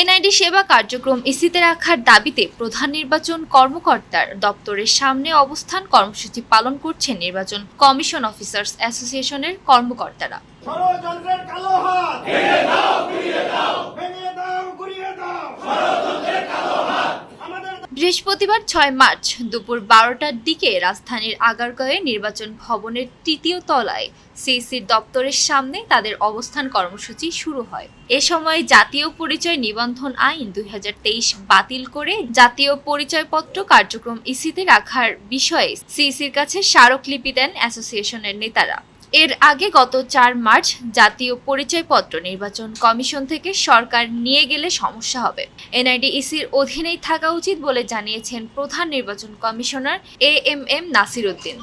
NID সেবা কার্যক্রম ইসিতে রাখার দাবিতে প্রধান নির্বাচন কর্মকর্তার দপ্তরের সামনে অবস্থান কর্মসূচি পালন করছেন নির্বাচন কমিশন অফিসার্স অ্যাসোসিয়েশনের কর্মকর্তারা। বৃহস্পতিবার ছয় মার্চ দুপুর বারোটার দিকে রাজধানীর আগারগাঁওয়ে নির্বাচন ভবনের তৃতীয় তলায় সিইসির দপ্তরের সামনে তাদের অবস্থান কর্মসূচি শুরু হয়। এ সময় জাতীয় পরিচয় নিবন্ধন আইন দুই হাজার তেইশ বাতিল করে জাতীয় পরিচয়পত্র কার্যক্রম ইসিতে রাখার বিষয়ে সিইসির কাছে স্মারকলিপি দেন অ্যাসোসিয়েশনের নেতারা। এর আগে গত চার মার্চ জাতীয় পরিচয়পত্র নির্বাচন কমিশন থেকে সরকার নিয়ে গেলে সমস্যা হবে। এনআইডি ইসির অধীনেই থাকা উচিত বলে জানিয়েছেন প্রধান নির্বাচন commissioner A M M Nasir Uddin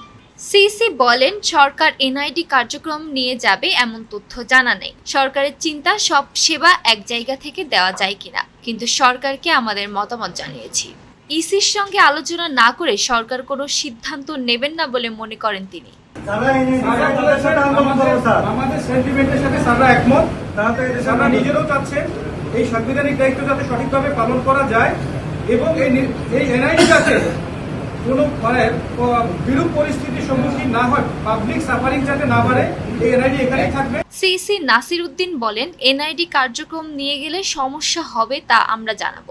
CC বলেন, সরকার এনআইডি কার্যক্রম নিয়ে যাবে এমন তথ্য জানা নেই। সরকারের চিন্তা, সব সেবা এক জায়গা থেকে দেওয়া যায় কিনা, কিন্তু সরকারকে আমাদের মতামত জানিয়েছি। ইসির সঙ্গে আলোচনা না করে সরকার কোনো সিদ্ধান্ত নেবেন না বলে মনে করেন তিনি। এই সাংবিধানিক দায়িত্ব যাতে সঠিকভাবে পালন করা যায় এবং এই এনআইডি যাতে মানে বিরূপ পরিস্থিতির সম্মুখীন না হয় পাবলিক সাফারিং যাতে না এই এনআইডি এখানেই থাকবে। সিসি নাসির উদ্দিন বলেন এনআইডি কার্যক্রম নিয়ে গেলে সমস্যা হবে তা আমরা জানাব।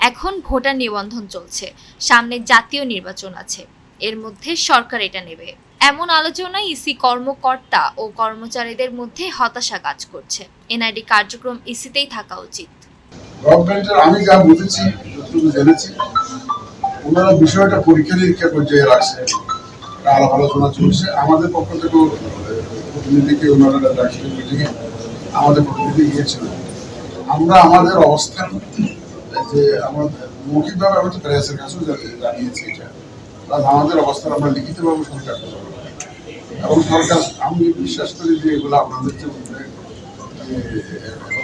এখন ভোটার নিবন্ধন চলছে, সামনে জাতীয় নির্বাচন আছে, এর মধ্যে সরকার এটা নেবে। এমন আলোচনায় ইসি কর্মকর্তা ও কর্মচারীদের মধ্যে হতাশা কাজ করছে। এনআইডি কার্যক্রম ইসিতেই থাকা উচিত। গভর্নমেন্টের আমি যা বুঝেছি, যতটুকু জেনেছি, ওনারা বিষয়টা পরীক্ষা নিরীক্ষা পর্যায়ে রাখছে আলাপ আলোচনা চলছে। আমাদের পক্ষ থেকেও প্রতিনিধিকে ওনারা ডাকছিলেন মিটিংয়ে আমাদের প্রতিনিধি গিয়েছিল। আমরা আমাদের অবস্থান, যে আমাদের মৌখিকভাবে আমি তো প্রেসের কাছেও জানিয়েছি এটা। আমাদের অবস্থান আমরা লিখিতভাবে সরকার এবং সরকার, আমি বিশ্বাস করি যে এগুলো আপনাদের যে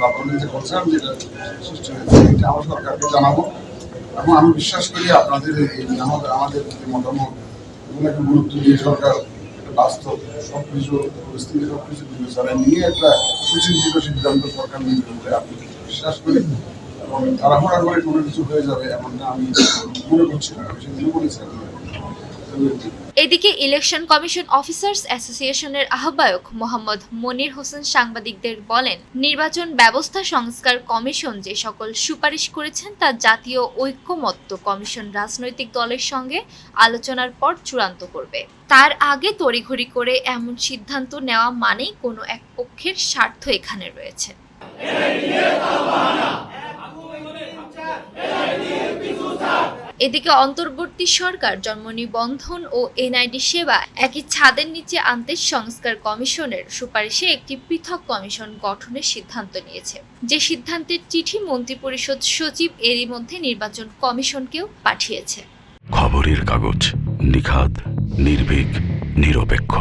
আপনাদের যে কনসার্ন যেটা সৃষ্টি হয়েছে, এটা আমার সরকারকে জানাব। এবং আমি বিশ্বাস করি আপনাদের এই আমাদের আমাদের যে মতামত এগুলোকে গুরুত্ব দিয়ে সরকার বাস্তব সব কিছু পরিস্থিতি সব কিছু নিয়ে একটা সুচিন্তিত সিদ্ধান্ত সরকার নিয়ে বলে আমি বিশ্বাস করি। এবং তাড়াহুড়া করে কোনো কিছু হয়ে যাবে এমনটা আমি মনে করছি না। আপনাদের। এদিকে ইলেকশন কমিশন অফিসার্স অ্যাসোসিয়েশনের আহ্বায়ক মোহাম্মদ মনির হোসেন সাংবাদিকদের বলেন, নির্বাচন ব্যবস্থা সংস্কার কমিশন যে সকল সুপারিশ করেছেন তা জাতীয় ঐক্যমত্য কমিশন রাজনৈতিক দলের সঙ্গে আলোচনার পর চূড়ান্ত করবে। তার আগে তড়িঘড়ি করে এমন সিদ্ধান্ত নেওয়া মানেই কোনো এক পক্ষের স্বার্থ এখানে রয়েছে। এদিকে অন্তর্বর্তী সরকার জন্ম নিবন্ধন ও এনআইডি সেবা একই ছাদের নিচে আনতে সংস্কার কমিশনের সুপারিশে একটি পৃথক কমিশন গঠনের সিদ্ধান্ত নিয়েছে। যে সিদ্ধান্তের চিঠি মন্ত্রিপরিষদ সচিব এরই মধ্যে নির্বাচন কমিশনকেও পাঠিয়েছে। খবরের কাগজ নিখাদ, নির্ভীক, নিরপেক্ষ।